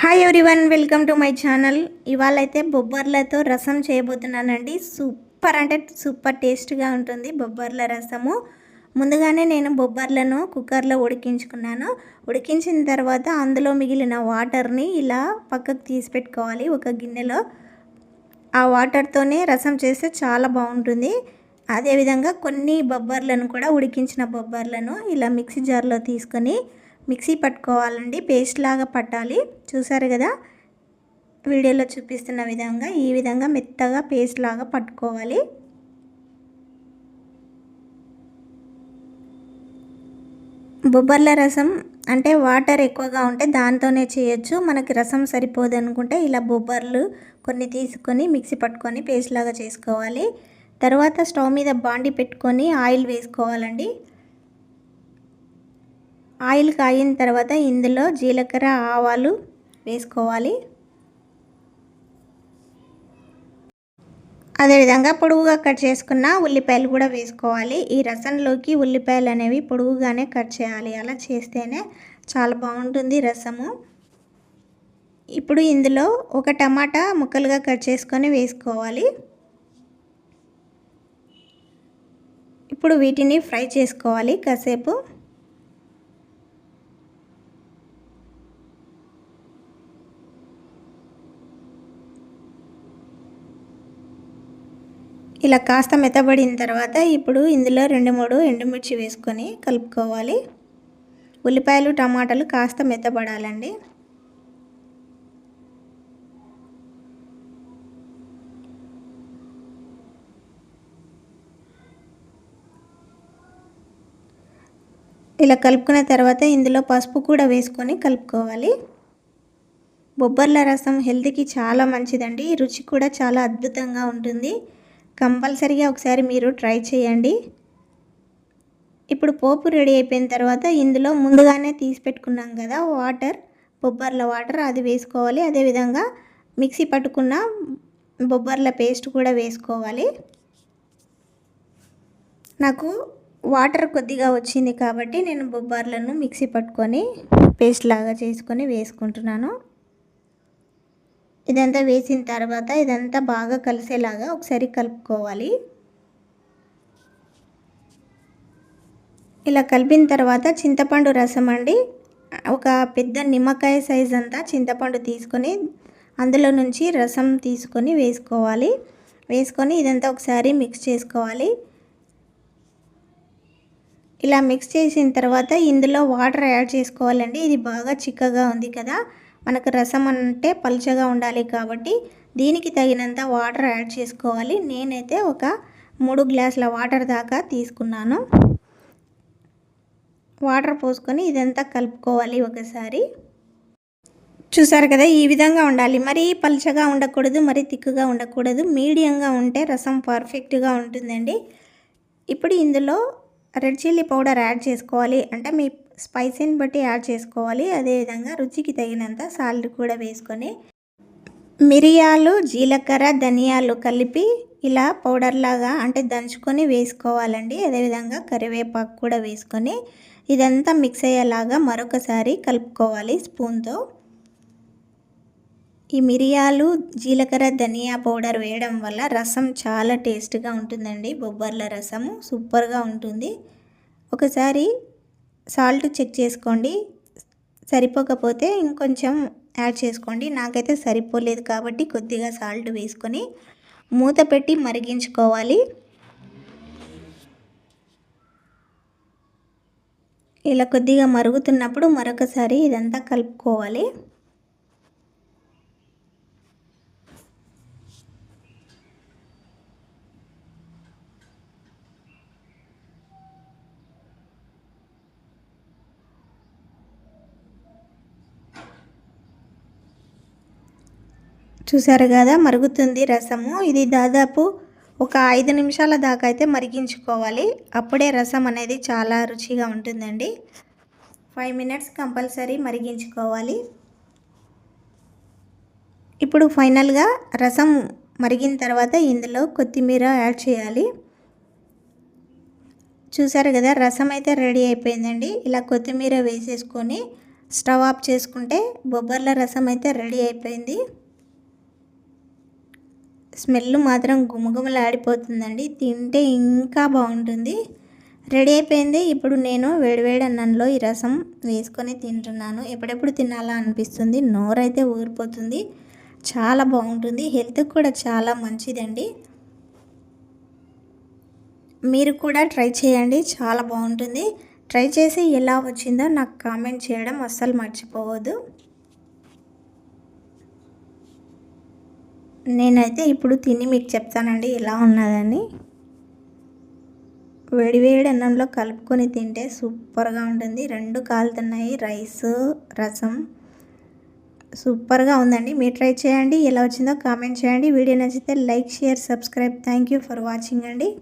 Hi everyone welcome to my channel ఇవాళ అయితే బొబ్బర్లతో రసం చేయబోతున్నానండి. సూపర్ అంటే సూపర్ టేస్ట్గా ఉంటుంది బొబ్బర్ల రసము. ముందుగానే నేను బొబ్బర్లను కుక్కర్లో ఉడికించుకున్నాను. ఉడికించిన తర్వాత అందులో మిగిలిన వాటర్ని ఇలా పక్కకు తీసి పెట్టుకోవాలి ఒక గిన్నెలో. ఆ వాటర్తోనే రసం చేస్తే చాలా బాగుంటుంది. అదేవిధంగా కొన్ని బొబ్బర్లను కూడా ఉడికించిన బొబ్బర్లను ఇలా మిక్సీ జార్లో తీసుకొని మిక్సీ పట్టుకోవాలండి పేస్ట్ లాగా పట్టాలి. చూసారు కదా? వీడియోలో చూపిస్తున్న విధంగా ఈ విధంగా మెత్తగా పేస్ట్ లాగా పట్టుకోవాలి. బొబ్బర్ల రసం అంటే వాటర్ ఎక్కువగా ఉంటే దాంతోనే చేయొచ్చు. మనకి రసం సరిపోదు అనుకుంటే ఇలా బొబ్బర్లు కొన్ని తీసుకొని మిక్సీ పట్టుకొని పేస్ట్ లాగా చేసుకోవాలి. తర్వాత స్టవ్ మీద బాండి పెట్టుకొని ఆయిల్ వేసుకోవాలండి. ఆయిల్ కాగిన తర్వాత ఇందులో జీలకర్ర ఆవాలు వేసుకోవాలి. అదేవిధంగా పొడుగుగా కట్ చేసుకున్న ఉల్లిపాయలు కూడా వేసుకోవాలి. ఈ రసంలోకి ఉల్లిపాయలు అనేవి పొడుగుగానే కట్ చేయాలి. అలా చేస్తేనే చాలా బాగుంటుంది రసము. ఇప్పుడు ఇందులో ఒక టమాటా ముక్కలుగా కట్ చేసుకొని వేసుకోవాలి. ఇప్పుడు వీటిని ఫ్రై చేసుకోవాలి కాసేపు. ఇలా కాస్త మెత్తబడిన తర్వాత ఇప్పుడు ఇందులో రెండు మూడు ఎండుమిర్చి వేసుకొని కలుపుకోవాలి. ఉల్లిపాయలు టమాటాలు కాస్త మెత్తబడాలండి. ఇలా కలుపుకున్న తర్వాత ఇందులో పసుపు కూడా వేసుకొని కలుపుకోవాలి. బొబ్బర్ల రసం హెల్త్కి చాలా మంచిదండి. రుచి కూడా చాలా అద్భుతంగా ఉంటుంది. కంపల్సరీగా ఒకసారి మీరు ట్రై చేయండి. ఇప్పుడు పోపు రెడీ అయిపోయిన తర్వాత ఇందులో ముందుగానే తీసి పెట్టుకున్నాం కదా వాటర్ బొబ్బర్ల వాటర్ అది వేసుకోవాలి. అదేవిధంగా మిక్సీ పట్టుకున్న బొబ్బర్ల పేస్ట్ కూడా వేసుకోవాలి. నాకు వాటర్ కొద్దిగా వచ్చింది కాబట్టి నేను బొబ్బర్లను మిక్సీ పట్టుకొని పేస్ట్ లాగా చేసుకొని వేసుకుంటున్నాను. ఇదంతా వేసిన తర్వాత ఇదంతా బాగా కలిసేలాగా ఒకసారి కలుపుకోవాలి. ఇలా కలిపిన తర్వాత చింతపండు రసం అండి. ఒక పెద్ద నిమ్మకాయ సైజ్ అంతా చింతపండు తీసుకొని అందులో నుంచి రసం తీసుకొని వేసుకోవాలి. వేసుకొని ఇదంతా ఒకసారి మిక్స్ చేసుకోవాలి. ఇలా మిక్స్ చేసిన తర్వాత ఇందులో వాటర్ యాడ్ చేసుకోవాలండి. ఇది బాగా చిక్కగా ఉంది కదా. మనకు రసం అంటే పలుచగా ఉండాలి కాబట్టి దీనికి తగినంత వాటర్ యాడ్ చేసుకోవాలి. నేనైతే ఒక మూడు గ్లాసుల వాటర్ దాకా తీసుకున్నాను. వాటర్ పోసుకొని ఇదంతా కలుపుకోవాలి ఒకసారి. చూసారు కదా ఈ విధంగా ఉండాలి. మరీ పలుచగా ఉండకూడదు మరీ తిక్కుగా ఉండకూడదు. మీడియంగా ఉంటే రసం పర్ఫెక్ట్గా ఉంటుందండి. ఇప్పుడు ఇందులో రెడ్ చిల్లీ పౌడర్ యాడ్ చేసుకోవాలి. అంటే మీ స్పైసీని బట్టి యాడ్ చేసుకోవాలి. అదేవిధంగా రుచికి తగినంత సాల్ట్ కూడా వేసుకొని మిరియాలు జీలకర్ర ధనియాలు కలిపి ఇలా పౌడర్ లాగా అంటే దంచుకొని వేసుకోవాలండి. అదేవిధంగా కరివేపాకు కూడా వేసుకొని ఇదంతా మిక్స్ అయ్యేలాగా మరొకసారి కలుపుకోవాలి స్పూన్తో. ఈ మిరియాలు జీలకర్ర ధనియా పౌడర్ వేయడం వల్ల రసం చాలా టేస్ట్గా ఉంటుందండి. బొబ్బర్ల రసము సూపర్గా ఉంటుంది. ఒకసారి సాల్ట్ చెక్ చేసుకోండి. సరిపోకపోతే ఇంకొంచెం యాడ్ చేసుకోండి. నాకైతే సరిపోలేదు కాబట్టి కొద్దిగా సాల్ట్ వేసుకొని మూత పెట్టి మరిగించుకోవాలి. ఇలా కొద్దిగా మరుగుతున్నప్పుడు మరొకసారి ఇదంతా కలుపుకోవాలి. చూసారు కదా మరుగుతుంది రసము. ఇది దాదాపు ఒక ఐదు నిమిషాల దాకా అయితే మరిగించుకోవాలి. అప్పుడే రసం అనేది చాలా రుచిగా ఉంటుందండి. ఫైవ్ మినిట్స్ కంపల్సరీ మరిగించుకోవాలి. ఇప్పుడు ఫైనల్గా రసం మరిగిన తర్వాత ఇందులో కొత్తిమీర యాడ్ చేయాలి. చూసారు కదా రసం అయితే రెడీ అయిపోయిందండి. ఇలా కొత్తిమీర వేసేసుకొని స్టవ్ ఆఫ్ చేసుకుంటే బొబ్బర్ల రసం అయితే రెడీ అయిపోయింది. స్మెల్ మాత్రం గుమగుమలాడిపోతుందండి. తింటే ఇంకా బాగుంటుంది. రెడీ అయిపోయింది. ఇప్పుడు నేను వేడివేడి అన్నంలో ఈ రసం వేసుకొని తింటున్నాను. ఎప్పుడెప్పుడు తినాలా అనిపిస్తుంది. నోరైతే ఊరిపోతుంది. చాలా బాగుంటుంది. హెల్త్కి కూడా చాలా మంచిదండి. మీరు కూడా ట్రై చేయండి. చాలా బాగుంటుంది. ట్రై చేసి ఎలా వచ్చిందో నాకు కామెంట్ చేయడం అస్సలు మర్చిపోవద్దు. నేనైతే ఇప్పుడు తిని మీకు చెప్తానండి ఎలా ఉన్నదని. వేడివేడి అన్నంలో కలుపుకొని తింటే సూపర్గా ఉంటుంది. రెండు కాలుతున్నాయి రైస్ రసం సూపర్గా ఉందండి. మీరు ట్రై చేయండి. ఎలా వచ్చిందో కామెంట్ చేయండి. వీడియో నచ్చితే like share subscribe. Thank you for watching అండి.